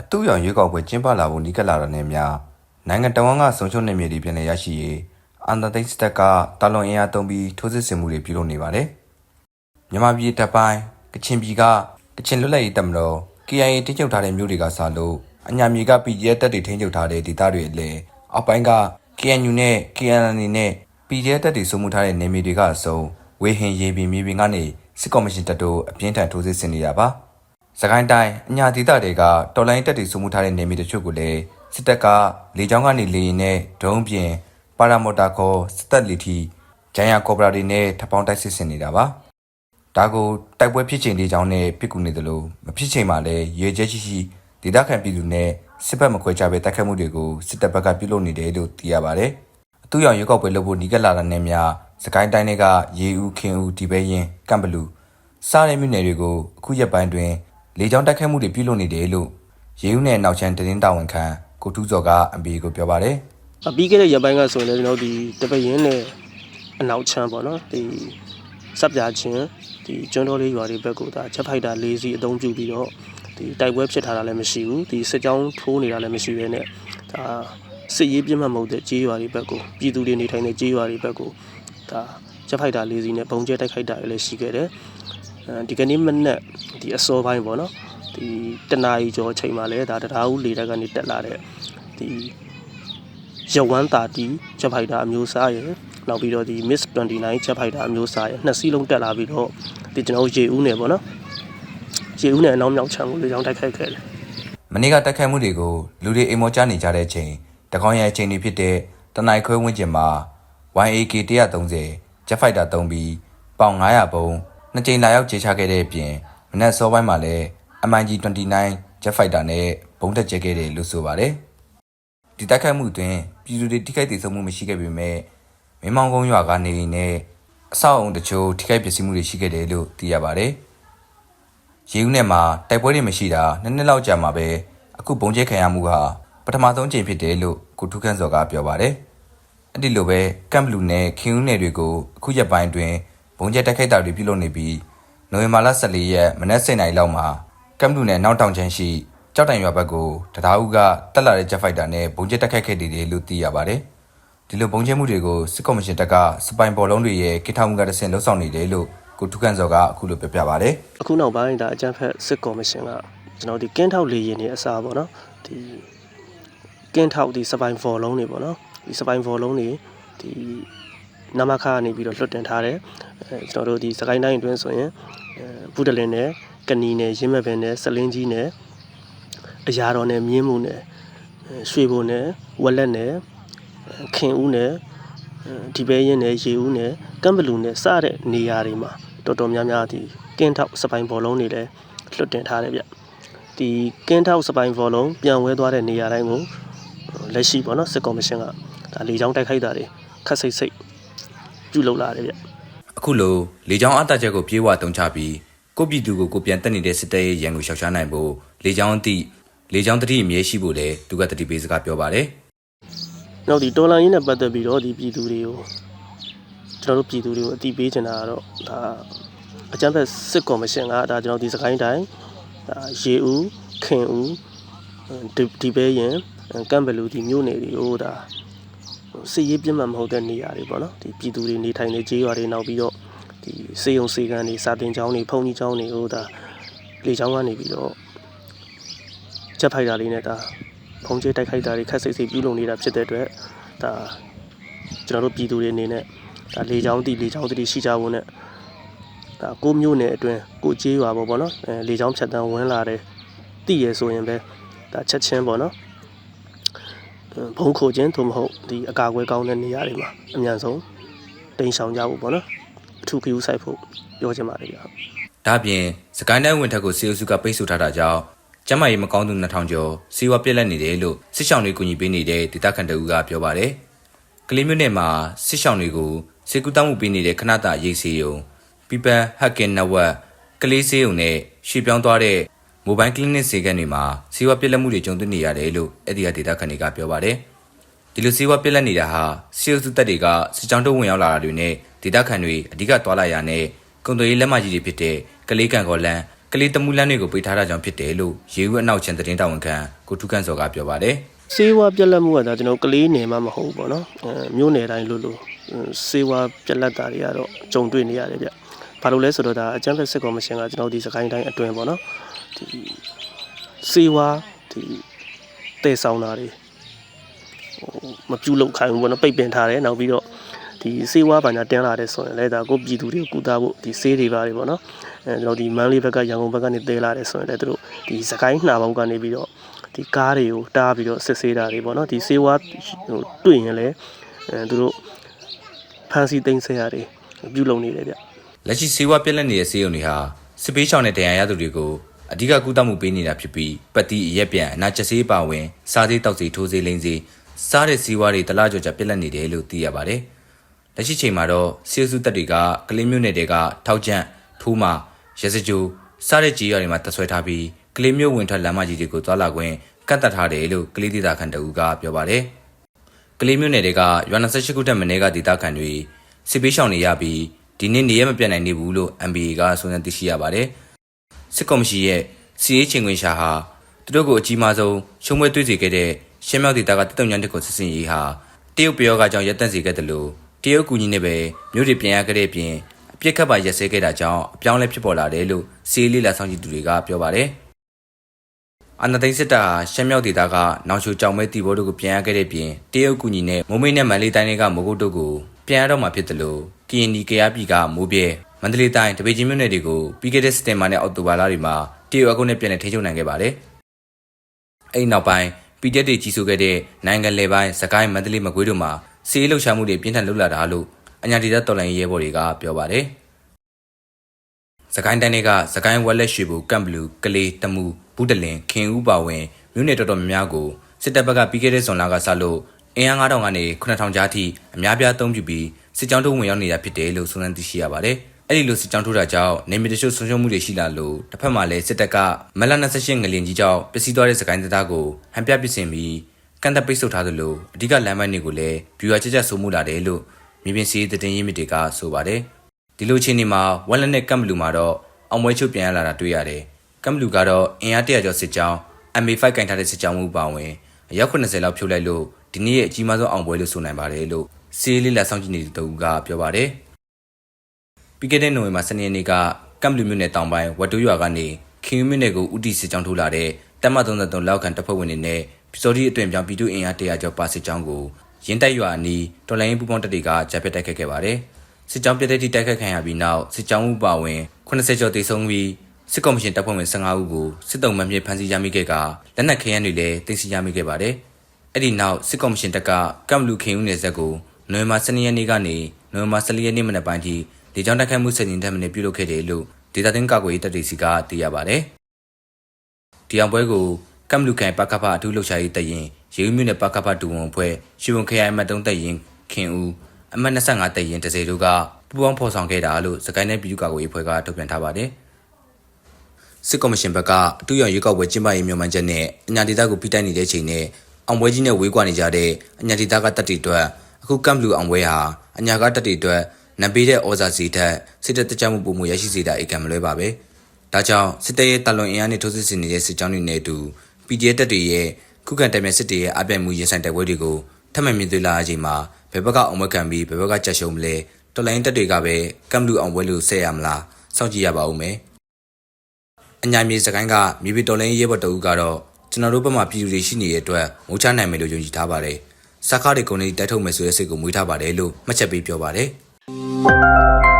အတူရောင်ရွေးကောက်ပွဲကျင်းပလာဖို့နီးကပ်လာတဲ့နေများနိုင်ငံတော်ဝန်ကဆုံးရှုံးနေမြေတွေပြည်နယ်ရရှိရေးအန်တသိန်းစတက်ကတာလွန်အင်အားသုံးပြီးထိုးစစ်ဆင်မှုတွေပြုလုပ်နေပါတယ်။မြန်မာပြည်တပ်ပိုင်းကချင်ပြည်ကကချင်လွတ်လပ်ရေးတပ်မတော် KIA တင်းချုပ်ထားတဲ့မြို့တွေကစားလို့အညာမြေက PDF တပ်တွေထိန်းချုပ်ထားတဲ့ဒေသတွေအလဲအောက်ပိုင်းက KNU နဲ့ KNL နဲ့ PDF တပ်တွေစုမှုထားတဲ့နေမြေတွေကအစုံဝေဟင်ရေပြင်မြေပြင်ကနေစစ်ကော်မရှင်တပ်တို့အပြင်းထန်ထိုးစစ်ဆင်နေတာပါ။ စကိုင်းတိုင်းအညာဒေသတွေကတော်လိုင်းတက်တီစုမှုထားတဲ့နေမြေတချို့ကိုလည်းစစ်တပ်ကလေကြောင်းကနေလေရင်နဲ့ဒုံးပြင်ပါရာမော်တာခေါ်စစ်တပ်လီထီဂျိုင်ယာကော်ပရာတွေနဲ့ထပ်ပေါင်းတိုက်စစ်ဆင်နေတာပါဒါကိုတိုက်ပွဲဖြစ်ချိန်လေးကြောင်းနဲ့ပြစ်ကူနေတယ်လို့မဖြစ်ချိန်မှာလည်းရေကျဲရှိရှိဒေသခံပြည်သူနဲ့စစ်ဘက်မခွဲခြားပဲတိုက်ခတ်မှုတွေကိုစစ်တပ်ဘက်ကပြုလုပ်နေတယ်လို့သိရပါတယ်အတူရောင်ရွေးကောက်ပွဲလုပ်ဖို့နီးကပ်လာတဲ့နေများစကိုင်းတိုင်းတွေကရေဦးခင်ဦးဒီပဲရင်ကမ်ဘလူစားတဲ့မြို့နယ်တွေကိုအခုရက်ပိုင်းတွင် လေကြောင်းတိုက်ခတ်မှုတွေပြုလုပ်နေတယ်လို့ရေဦးနယ်နောက်ချမ်းတင်းတာဝန်ခံကိုထူးစော်ကအပီကိုပြောပါတယ်အပြီးခဲ့တဲ့ရက်ပိုင်းကဆိုရင်လည်းကျွန်တော်တို့ဒီတပရင်နဲ့အနောက်ချမ်းပေါ့နော်ဒီစပ်ပြာချင်းဒီကျွန်းတော်လေးရွာတွေဘက်ကဒါချက်ဖိုက်တာ၄စီးအသုံးပြုပြီးတော့ဒီတိုက်ပွဲဖြစ်ထားတာလည်းမရှိဘူးဒီစစ်ကြောင်းထိုးနေတာလည်းမရှိဘဲနဲ့ဒါစစ်ရေးပြင်းမှတ်မဟုတ်တဲ့ကြေးရွာတွေဘက်ကိုပြည်သူတွေနေထိုင်တဲ့ကြေးရွာတွေဘက်ကိုဒါချက်ဖိုက်တာ၄စီးနဲ့ပုံကျဲတိုက်ခိုက်တာလည်းရှိခဲ့တယ်အဲ ဒီကနေ့မနက်ဒီအစောပိုင်းပေါ့နော်ဒီတနာရီကျော်အချိန်မှာလည်းဒါတရားဦးလေတက်ကနေတက်လာတဲ့ဒီရဝမ်းတာတီချက်ဖိုက်တာအမျိုးအစားရယ်နောက်ပြီးတော့ဒီ Miss 29ချက်ဖိုက်တာအမျိုးအစားရယ်နှစ်စီးလုံးတက်လာပြီးတော့ဒီကျွန်တော်တို့ရေဦးနယ်ပေါ့နော်ရေဦးနယ်အနောက်မြောက်ခြမ်းကိုလေကြောင်းတိုက်ခိုက်ခဲ့တယ်မနေ့ကတိုက်ခိုက်မှုတွေကိုလူတွေအိမ်မောကြနေကြတဲ့အချိန်တကောင်းရဲ့အချိန်တွေဖြစ်တဲ့တနိုက်ခွဲဝန်းကျင်မှာ YAK 130 Jet Fighter 3ပြီးပေါင်900ပုံ နှစ်ကြိမ်လာရောက်ခြေချခဲ့တဲ့အပြင်မနက်စောပိုင်းမှာလည်း MIG 29 Jet Fighter နဲ့ဘုံတက်ကျဲခဲ့တယ်လို့ဆိုပါတယ်ဒီတိုက်ခိုက်မှုအတွင်းပြည်သူတွေထိခိုက်ဒေဆုံးမှုမရှိခဲ့ပေမဲ့မင်းမောင်ကုန်းရွာကနေအိမ်နဲ့အဆောက်အုံတချို့ထိခိုက်ပျက်စီးမှုတွေရှိခဲ့တယ်လို့သိရပါတယ်ရေဦးနယ်မှာတိုက်ပွဲတွေမရှိတာနှစ်နှစ်လောက်ကြာမှာပဲအခုဘုံကျဲခံရမှုဟာပထမဆုံးချိန်ဖြစ်တယ်လို့ကိုထုခန့်စော်ကပြောပါတယ်။အဲ့ဒီလိုပဲကမ်ဘလူးနယ်ခင်ဦးနယ်တွေကိုအခုရက်ပိုင်းတွင်ဘုံ ကျဲတိုက်ခိုက်တာတွေပြုလုပ်နေပြီးနိုဝင်ဘာလ14ရက်မနက်7:00နာရီလောက်မှာကမ်ဘလူးနယ်နောက်တောင်ချမ်းရှိကြောက်တိုင်ရွာဘက်ကိုတရားဦးကတက်လာတဲ့ဂျက်ဖိုက်တာနဲ့ဘုံကျဲတိုက်ခိုက်ခဲ့တယ်လို့သိရပါတယ်။ဒီလိုဘုံကျဲမှုတွေကိုစစ်ကော်မရှင်တပ်ကစပိုင်ဘော်လုံးတွေရဲ့ကိထောင်မှုကတဆင့်လှုပ်ဆောင်နေတယ်လို့ကိုထုခန့်စော်ကအခုလိုပြောပြပါတယ်။အခုနောက်ပိုင်းဒါအကြမ်းဖက်စစ်ကော်မရှင်ကကျွန်တော်ဒီကင်းထောက်လေရင်တွေအစားပေါ့နော်ဒီကင်းထောက်ဒီစပိုင်ဖော်လုံးတွေပေါ့နော်ဒီစပိုင်ဖော်လုံးတွေဒီ နမခကနေပြီးတော့လွတ်တင်ထားတယ်အဲကျွန်တော်တို့ဒီစကိုင်းတိုင်းအတွင်းဆိုရင်အဲဘုဒ္ဓလင်နဲ့ကနီနဲ့ရင်းမဲ့ပင်နဲ့စလင်းကြီးနဲ့အရာတော်နဲ့မြင်းမှုနဲ့အဲရွှေဘုံနဲ့ဝက်လက်နဲ့အဲခင်ဦးနဲ့အဲဒီပဲရင်နဲ့ရေဦးနဲ့ကမ်ဘလူနဲ့စတဲ့နေရာတွေမှာတော်တော်များများဒီကင်းထောက်စပိုင်ဘောလုံးတွေလည်းလွတ်တင်ထားတယ်ဗျဒီကင်းထောက်စပိုင်ဘောလုံးပြန်ဝဲသွားတဲ့နေရာတိုင်းကိုလက်ရှိပေါ့နော်စစ်ကော်မရှင်ကဒါလေကြောင်းတိုက်ခိုက်တာတွေခက်စိတ်စိတ် ပြုလုပ်လာတယ်ဗျအခုလိုလေကြောင်းအတားချက်ကိုပြေးဝတုံချပြီးကိုပြည်သူကိုကိုပြန်တက်နေတဲ့စစ်တပ်ရဲ့ရန်ကိုရှောက်ရှားနိုင်ဖို့လေကြောင်းအသည့်လေကြောင်းတတိအမြဲရှိဖို့လည်းသူကတတိပေးစကားပြောပါတယ်နောက်ဒီတော်လိုင်းရင်းနဲ့ပတ်သက်ပြီးတော့ဒီပြည်သူတွေကိုကျွန်တော်တို့ပြည်သူတွေကိုအတိပေးချင်တာကတော့ဒါအကြမ်းဖက်စစ်ကော်မရှင်ကဒါကျွန်တော်ဒီစကိုင်းတိုင်းဒါရေဦးခင်ဦးဒီဒီပဲရင်ကမ်ဘလူဒီမြို့နယ်တွေကိုဒါ စစ်ရေးပြင်းမှမဟုတ်တဲ့နေရာတွေပေါ့နော်ဒီပြည်သူတွေနေထိုင်တဲ့ကျေးရွာတွေနောက်ပြီးတော့ဒီစေယုံစေကန်တွေစာတင်ကျောင်းတွေဖုန်ကြီးကျောင်းတွေကိုဒါလေကျောင်းကနေပြီးတော့ချက်ဖိုက်တာလေးနဲ့ဒါဖုံးကျဲတိုက်ခိုက်တာတွေခက်စိတ်စိတ်ပြုလုပ်နေတာဖြစ်တဲ့အတွက်ဒါကျွန်တော်တို့ပြည်သူတွေအနေနဲ့ဒါလေချောင်းတိလေချောင်းတိရှိကြဖို့နဲ့ဒါကိုမျိုးနယ်အတွင်းကိုကျေးရွာပေါ့ဗောနော်အဲလေချောင်းဖြတ်တန်းဝင်လာတယ်တိရဆိုရင်ပဲဒါချက်ချင်းပေါ့နော် ဘုံခိုခြင်းသို့မဟုတ်ဒီအကာအကွယ်ကောင်းတဲ့နေရာတွေမှာအမြန်ဆုံးတိန်ဆောင်ကြဖို့ဗောနော်အထူးဂရုစိုက်ဖို့ပြောချင်ပါတယ်ဗျာ။ဒါ့အပြင်စကိုင်းတိုင်းဝန်ထက်ကိုစီအိုစုကပိတ်ဆို့ထားတာကြောင့်ကျမကြီးမကောင်းသူ2000ကျော်စီဝါပြက်လက်နေတယ်လို့စစ်ဆောင်တွေကူညီပေးနေတဲ့ဒေသခံတအူးကပြောပါတယ်။ကလေးမျိုးနယ်မှာစစ်ဆောင်တွေကိုစေကူတောင်းမှုပေးနေတဲ့ခဏတာရေးစီယုံ People Hacking Network ကလေးစေယုံနဲ့ရွှေ့ပြောင်းသွားတဲ့ Mobile Clinic စေကန်တွေမှာစီဝါပြက်လက်မှုတွေကြုံတွေ့နေရတယ်လို့အဲ့ဒီကဒေသခံတွေကပြောပါတယ်။ဒီလိုစေဝါပြက်လက်နေတာဟာစီအိုစုတက်တွေကစစ်ကြောင်းတို့ဝင်ရောက်လာတာတွေနဲ့ဒေသခံတွေအဓိကသွာလာရနဲ့ကုန်သွယ်ရေးလက်မကြီးတွေဖြစ်တဲ့ကလေးကန်ကော်လန်ကကလေးတမှုလန်းတွေကိုပေးထားတာကြောင့်ဖြစ်တယ်လို့ရေဦးအနောက်ချန်သတင်းတာဝန်ခံကိုထုခန့်စောကပြောပါတယ်စေဝါပြက်လက်မှုကဒါကျွန်တော်ကလေးနယ်မှာမဟုတ်ဘူးပေါ့နော်အဲမျိုးနယ်တိုင်းလို့လို့စေဝါပြက်လက်တာတွေကတော့ကြုံတွေ့နေရတယ်ဗျ ဘာလို့လဲဆိုတော့ဒါအကြမ်းဖက်စစ်ကော်မရှင်ကကျွန်တော်ဒီစကိုင်းတိုင်းအတွင်းပေါ့နော်ဒီစေဝါဒီတည်ဆောင်တာတွေဟိုမပြုတ်လောက်ခိုင်းဘူးပေါ့နော်ပိတ်ပင်ထားတယ်နောက်ပြီးတော့ဒီစေဝါဘာညာတင်းလာတယ်ဆိုရင်လည်းဒါကိုပြည်သူတွေကိုကူတာဖို့ဒီစေးတွေပါတယ်ပေါ့နော်အဲကျွန်တော်ဒီမန်းလေးဘက်ကရန်ကုန်ဘက်ကနေတဲလာတယ်ဆိုရင်လည်းသူတို့ဒီစကိုင်းနှာပေါင်းကနေပြီးတော့ဒီကားတွေကိုတားပြီးတော့စစ်ဆေးတာတွေပေါ့နော်ဒီစေဝါဟိုတွေ့ရင်လည်းအဲသူတို့ဖန်စီသိမ်းဆဲရတယ်ပြုလုပ်နေတယ်ဗျ လက်ရှိစေဝါပြက်လက်နေတဲ့စေယုံတွေဟာစစ်ပေးချောင်းနဲ့တရားရသူတွေကိုအဓိကကုသမှုပေးနေတာဖြစ်ပြီးပတ်တိရက်ပြန်အနာချက်စေးပါဝင် စားသေးတောက်စေးထိုးစေးလိမ့်စေးစားတဲ့စေဝါတွေတလားကြော်ကြပြက်လက်နေတယ်လို့သိရပါတယ်။လက်ရှိချိန်မှာတော့စေစုတက်တွေကကလင်းမြို့နယ်တွေကထောက်ကျန့်ထိုးမရစကြိုစားတဲ့ကြီးရွာတွေမှာတဆွဲထားပြီးကလေးမြို့ဝင်ထွက်လမ်းမကြီးတွေကိုသွာလာခွင့်ကန့်တတ်ထားတယ်လို့ကလေးဒေသခံတအူးကပြောပါတယ်။ကလေးမျိုးနယ်တွေကရွာ28ခုတက်မင်းကဒေသခံတွေစစ်ပေးရှောင်နေရပြီး ဒီနေ့နေရမပြတ်နိုင်နေဘူးလို့ MBA ကဆိုနေသိရှိရပါတယ်။စစ်ကော်မရှင်ရဲ့စီရေးချင်းခွင်ရှာဟာသူတို့ကိုအကြီးမားဆုံးရှုံးမွေးတွေ့စေခဲ့တဲ့ရှမ်းမြောက်ဒေသကတတုံညန်တက်ကိုစစ်စင်ရေးဟာတရုတ်ပြောကကြောင့်ရပ်တန့်စေခဲ့တယ်လို့တရုတ်ကူညီနေပဲမြို့တွေပြန်ရခဲ့တဲ့အပြင်အပြစ်ခတ်ပါရက်စဲခဲ့တာကြောင့်အပြောင်းလဲဖြစ်ပေါ်လာတယ်လို့စီရေးလေးလာဆောင်ကြည့်သူတွေကပြောပါတယ်။အနာသိန်းစစ်တပ်ဟာရှမ်းမြောက်ဒေသကနောင်ချိုကြောင်မဲတီဘောတို့ကိုပြန်ရခဲ့တဲ့ပြင်တရုတ်ကူညီနဲ့မုံမိတ်နဲ့မန္တလေးတိုင်းတွေကမိုးကုတ်တို့ကိုပြန်ရတော့မှာဖြစ်တယ်လို့ KND ကရပြည်ကမိုးပြဲမန္တလေးတိုင်းတပေချင်းမြို့နယ်တွေကိုပြီးခဲ့တဲ့စတင်မာနဲ့အောက်တိုဘာလတွေမှာတရုတ်အကုန်းနဲ့ပြန်လည်ထိန်းချုပ်နိုင်ခဲ့ပါတယ်။အဲ့ဒီနောက်ပိုင်းပြည်တက်တွေကြီးစိုးခဲ့တဲ့နိုင်ငံလေပိုင်းစကိုင်းမန္တလေးမကွေးတို့မှာစီးရေးလှုပ်ရှားမှုတွေပြင်းထန်လှုပ်လာတာလို့အညာဒေသတော်လိုင်းရဲဘော်တွေကပြောပါတယ်။စကိုင်းတိုင်းတွေကစကိုင်းဝက်လက်ရွှေဘူကမ်ဘလူးကလေးတမူဘူးတလင်ခင်ဦးပါဝင်မြို့နယ်တော်တော်များများကိုစစ်တပ်ဘက်ကပြီးခဲ့တဲ့ဇွန်လကစလို့အင်အား9000ကနေ9000ကြားထိအများပြားအသုံးပြုပြီး စစ်ကြောင်းထိုးဝင်ရောက်နေတာဖြစ်တယ်လို့ဆိုနေသိရှိရပါတယ်။အဲ့ဒီလိုစစ်ကြောင်းထိုးတာကြောင့်နေမီတချို့ဆုံးရှုံးမှုတွေရှိလာလို့တစ်ဖက်မှာလည်းစစ်တပ်ကမလ28ငလင်ကြီးကြောင့်ပစ္စည်းသွားတဲ့စကိုင်းဒေသကိုဟန်ပြပစ်စင်ပြီးကန်တပ်ပိတ်ဆို့ထားသလိုအဓိကလမ်းမတွေကိုလည်းဗျူဟာချက်ချက်ဆိုးမှုလာတယ်လို့မြေပြင်စီးတဲ့တင်ရင်းမြစ်တွေကဆိုပါတယ်။ဒီလိုချင်းနေမှာဝက်လက်နဲ့ကမ်ဘလူမှာတော့အောင်ပွဲချုပ်ပြန်ရလာတာတွေ့ရတယ်။ကမ်ဘလူကတော့အင်အားတရာကျော်စစ်ကြောင်း MA5 ကင်ထားတဲ့စစ်ကြောင်းမှုပါဝင်အယောက်80လောက်ဖြုတ်လိုက်လို့ဒီနေ့ရဲ့အကြီးမားဆုံးအောင်ပွဲလို့ဆိုနိုင်ပါတယ်လို့ စီးလေးလက်ဆောင်ကြည့်နေတဲ့တူကပြောပါတယ်။ပြီးခဲ့တဲ့နိုဝင်ဘာ12ရက်နေ့ကကမ်ဘလူမြို့နယ်တောင်ပိုင်းဝတ်တူးရွာကနေခင်ယူမြို့နယ်ကိုဥတီစစ်ကြောင်းထိုးလာတဲ့တပ်မ33လောက်ခံတပ်ဖွဲ့ဝင်တွေနဲ့ပစော်ဒီအတွင်ပြောင်းပြည်သူအင်အား100ကျော်ပါစစ်ကြောင်းကိုရင်းတိုက်ရွာအနီးတော်လိုင်းပူပေါင်းတပ်တွေကဂျပက်တိုက်ခတ်ခဲ့ပါတယ်။စစ်ကြောင်းပြတဲ့တိတိုက်ခတ်ခံရပြီးနောက်စစ်ကြောင်းဥပါဝင်80ကျော်တိတ်ဆုံးပြီးစစ်ကော်မရှင်တပ်ဖွဲ့ဝင်15ဦးကိုစစ်တုံးမှမြင့်ဖမ်းဆီးရမိခဲ့ကလက်နက်ခဲယမ်းတွေလည်းတင်စီရမိခဲ့ပါတယ်။အဲ့ဒီနောက်စစ်ကော်မရှင်တပ်ကကမ်ဘလူခင်ဦးနယ်ဆက်ကို နိုဝင်ဘာ12ရက်နေ့ကနေနိုဝင်ဘာ14ရက်နေ့မနက်ပိုင်းထိလေကြောင်းတိုက်ခိုက်မှုစစ်ရင်ထက်မနည်းပြုလုပ်ခဲ့တယ်လို့ဒေတာတင်ကာကွယ်ရေးတပ်တွေစီကသိရပါတယ်။ဒီအောင်ပွဲကိုကမ်ဘလူခိုင်ပကဖအထူးလှုပ်ရှားရေးတပ်ရင်ရေဦးမြို့နယ်ပကဖတူဝန်ဖွဲ့ရွှေဝန်ခရိုင်အမှတ်3တပ်ရင်ခင်ဦးအမှတ်25တပ်ရင်တစေတို့ကပူးပေါင်းဖော်ဆောင်ခဲ့တာလို့စကိုင်းနယ်ပြည်သူ့ကာကွယ်ရေးဖွဲ့ကထုတ်ပြန်ထားပါတယ်။စစ်ကော်မရှင်ဘက်ကအထူးရောင်ရွေးကောက်ပွဲကျင်းပရေးမြန်မာချက်နဲ့အညာဒေသကိုဖိတိုက်နေတဲ့ချိန်နဲ့အောင်ပွဲကြီးနဲ့ဝေးကွာနေကြတဲ့အညာဒေသကတပ်တွေအတွက် အခုကမ်ဘလူအောင်ပွဲဟာအညာကတပ်တွေအတွက်နံပေးတဲ့ဩဇာစီထက်စစ်တပ်တကြမှုပုံမှုရရှိစေတာအကံမလွဲပါပဲ။ဒါကြောင့်စစ်တပ်ရဲ့တလွန်အင်အားနဲ့ထိုးစစ်ဆင်နေတဲ့စစ်ကြောင်းတွေနဲ့အတူ PDF တပ်တွေရဲ့ခုခံတိုင်မဲ့စစ်တွေရဲ့အပြိုင်မှုရင်ဆိုင်တိုက်ပွဲတွေကိုထပ်မံမြင်တွေ့လာအချိန်မှာဘယ်ဘက်ကအောင်ပွဲခံပြီးဘယ်ဘက်ကကြက်ရှုံးမလဲတော်လိုင်းတပ်တွေကပဲကမ်ဘလူအောင်ပွဲလို့ဆက်ရမလားစောင့်ကြည့်ရပါဦးမယ်။အညာမြေစကိုင်းကမြေပတော်လိုင်းရဲဘော်တအူးကတော့ကျွန်တော်တို့ဘက်မှာပြည်သူတွေရှိနေတဲ့အတွက်မုံချနိုင်မယ်လို့ယုံကြည်ထားပါတယ်။ စကားတွေကုန်နေတိုက်ထုတ်မယ်ဆိုတဲ့စိတ်ကိုမွေးထားပါတယ်လို့မှတ်ချက်ပေးပြောပါတယ်။